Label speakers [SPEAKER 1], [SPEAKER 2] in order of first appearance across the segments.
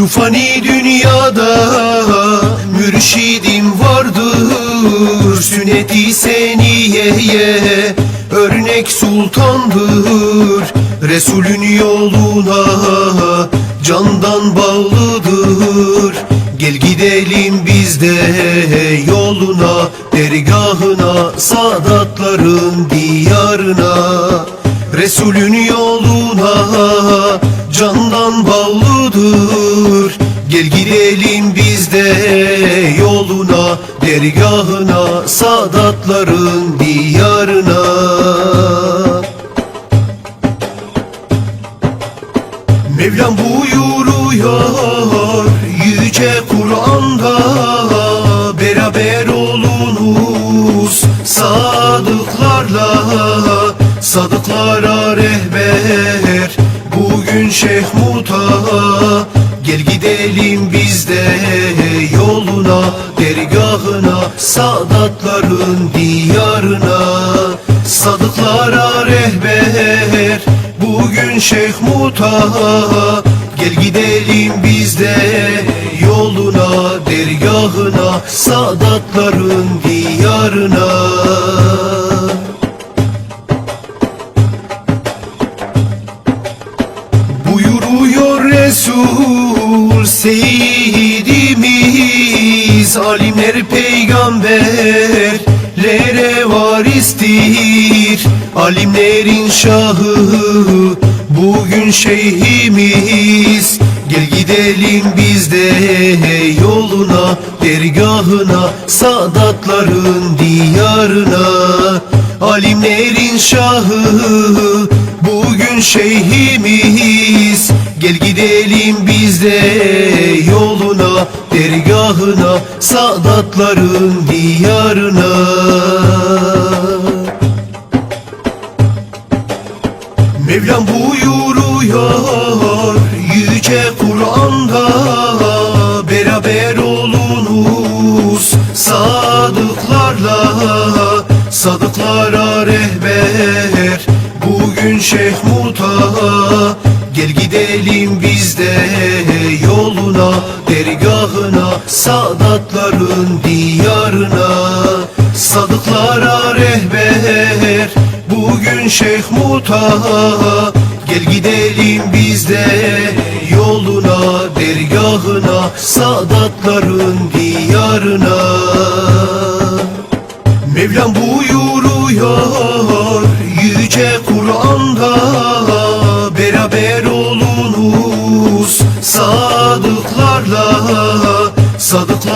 [SPEAKER 1] Şu fani dünyada mürşidim vardır. Sünneti seniyeye örnek sultandır. Resulün yoluna candan bağlıdır. Gel gidelim biz de yoluna Dergahına sadatların diyarına. Resulün yoluna candan bağlıdır. Gel gidelim biz de yoluna Dergahına sadatların diyarına. Mevlam buyuruyor yüce Kur'an'da Beraber olunuz sadıklarla Sadıklara rehber bugün Şeyh Muta Gel gidelim biz de yoluna Dergahına sadatların diyarına. Sadıklara rehber Bugün Şeyh Muta Gel gidelim biz de yoluna Dergahına Sadatların diyarına Seyyidimiz Alimler peygamberlere varistir. Alimlerin şahı bugün şeyhimiz. Gel gidelim biz de yoluna Dergahına sadatların diyarına. Alimlerin şahı bugün şeyhimiz. Gel gidelim biz de yoluna Dergahına sadatların diyarına. Mevlam buyuruyor yüce Kur'an'da Beraber olunuz. Sadıklarla Sadıklara rehber bugün Şeyh Muta Gel gidelim biz de yoluna Dergahına sadatların diyarına. Sadıklara rehber bugün Şeyh Muta Gel gidelim biz de yoluna Dergahına sadatların diyarına. Mevlam buyuruyor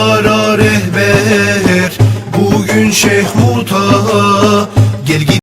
[SPEAKER 1] Sadıklara rehber bugün Şeyh Muta Gel git